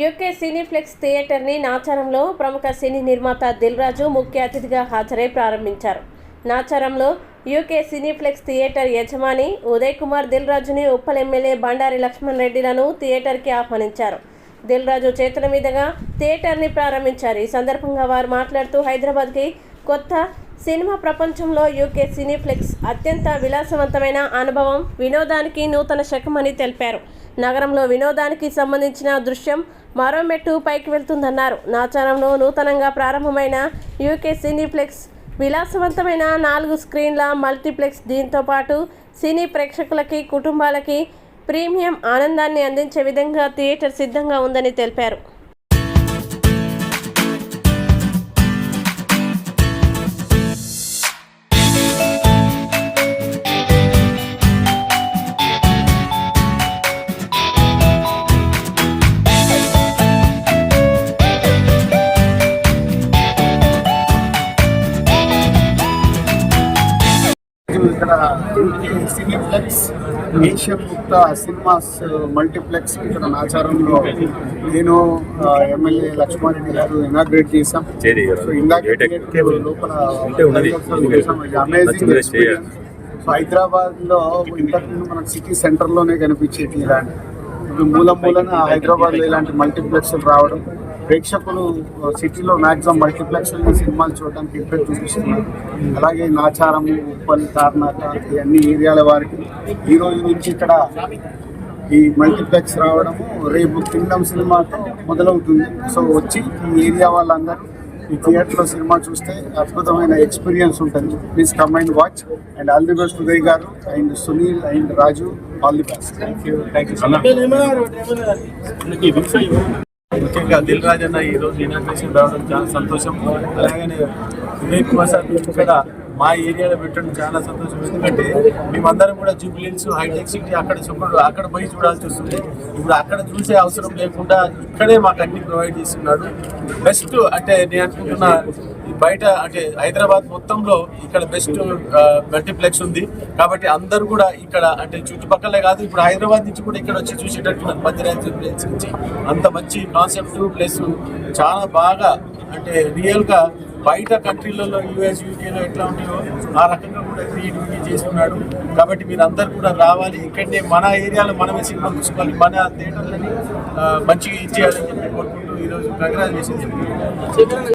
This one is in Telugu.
యూకే సినీఫ్లెక్స్ థియేటర్ని నాచారంలో ప్రముఖ సినీ నిర్మాత దిల్ రాజు ముఖ్య అతిథిగా హాజరై ప్రారంభించారు. నాచారంలో యూకే సినీఫ్లెక్స్ థియేటర్ యజమాని ఉదయ్ కుమార్ దిల్ రాజుని ఉప్పల్ ఎమ్మెల్యే బండారి లక్ష్మణ్ రెడ్డిలను థియేటర్కి ఆహ్వానించారు. దిల్ రాజు చేతుల మీదుగా థియేటర్ని ప్రారంభించారు. ఈ సందర్భంగా వారు మాట్లాడుతూ హైదరాబాద్కి కొత్త సినిమా ప్రపంచంలో యూకే సినీఫ్లెక్స్ అత్యంత విలాసవంతమైన అనుభవం వినోదానికి నూతన శకమని తెలిపారు. నగరంలో వినోదానికి సంబంధించిన దృశ్యం మరో మెట్టు పైకి వెళ్తుందన్నారు. నాచారంలో నూతనంగా ప్రారంభమైన యూకే సినీప్లెక్స్ విలాసవంతమైన నాలుగు స్క్రీన్ల మల్టీప్లెక్స్ దీంతో పాటు సినీ ప్రేక్షకులకి కుటుంబాలకి ప్రీమియం ఆనందాన్ని అందించే విధంగా థియేటర్ సిద్ధంగా ఉందని తెలిపారు. ఇక్కడ cineplex Asian Mukta cinemas multiplex ఇక్కడ నాచారంలో నేను ఎమ్మెల్యే లక్ష్మారెడ్డి గారు ఇనాగ్రేట్ చేశాం. సో ఇందాక లోపల. అమేజింగ్ ఎక్స్పీరియన్స్ హైదరాబాద్లో ఇంతకుముందు మనకు సిటీ సెంటర్లోనే కనిపించేటి ఇలాంటి మూల మూలన హైదరాబాద్లో ఇలాంటి మల్టీప్లెక్స్ రావడం ప్రేక్షకులు సిటీలో మాక్సిమం మల్టీప్లెక్స్ సినిమాలు చూడడానికి ఇంట్రెస్ట్ చూపిస్తున్నారు. అలాగే నాచారం ఉప్పల్ తార్నాక ఈ అన్ని ఏరియాల వారికి ఈ రోజు నుంచి ఇక్కడ ఈ మల్టీప్లెక్స్ రావడము రేపు కింగ్డమ్ సినిమాతో మొదలవుతుంది. సో వచ్చి ఈ ఏరియా వాళ్ళందరూ ఈ థియేటర్లో సినిమా చూస్తే అద్భుతమైన ఎక్స్పీరియన్స్ ఉంటుంది. Please come and watch. And all the best Uday గారు and Sunil and Raju. All the best. Thank you thank you ముఖ్యంగా దిల్ రాజ్ అన్న ఈ రోజు ఇనాగ్రేషన్ రావడం చాలా సంతోషం. అలాగనే వివేక్ కుమార్ సార్ కూడా మా ఏరియాలో పెట్టడం చాలా సంతోషం. ఎందుకంటే మేమందరం కూడా జూబ్లీన్స్ హైటెక్ సిటీ అక్కడ చూపడు అక్కడ పోయి చూడాల్సి వస్తుంది. ఇప్పుడు అక్కడ చూసే అవసరం లేకుండా ఇక్కడే మాకు అన్ని ప్రొవైడ్ చేస్తున్నాడు. బెస్ట్ అంటే నేను అనుకుంటున్నా బయట అంటే హైదరాబాద్ మొత్తంలో ఇక్కడ బెస్ట్ మల్టీప్లెక్స్ ఉంది. కాబట్టి అందరూ కూడా ఇక్కడ అంటే చుట్టుపక్కలే కాదు ఇప్పుడు హైదరాబాద్ నుంచి కూడా ఇక్కడ వచ్చి చూసేటట్టున్నారు. మధ్యరాత్రి ప్లేస్ నుంచి. అంత మంచి కాన్సెప్ట్ ప్లస్ చాలా బాగా అంటే రియల్గా బయట కంట్రీలలో యూఎస్ యూకేలో ఎట్లా ఉంటాయో ఆ రకంగా కూడా క్రియేటివిటీ చేస్తున్నాడు. కాబట్టి మీరు అందరు కూడా రావాలి. ఇక్కడనే మన ఏరియాలో మనమే సినిమా చూసుకోవాలి మన థియేటర్లని మంచిగా ఇచ్చేయాలని చెప్పి కోరుకుంటూ ఈరోజు కంగ్రాచులేషన్స్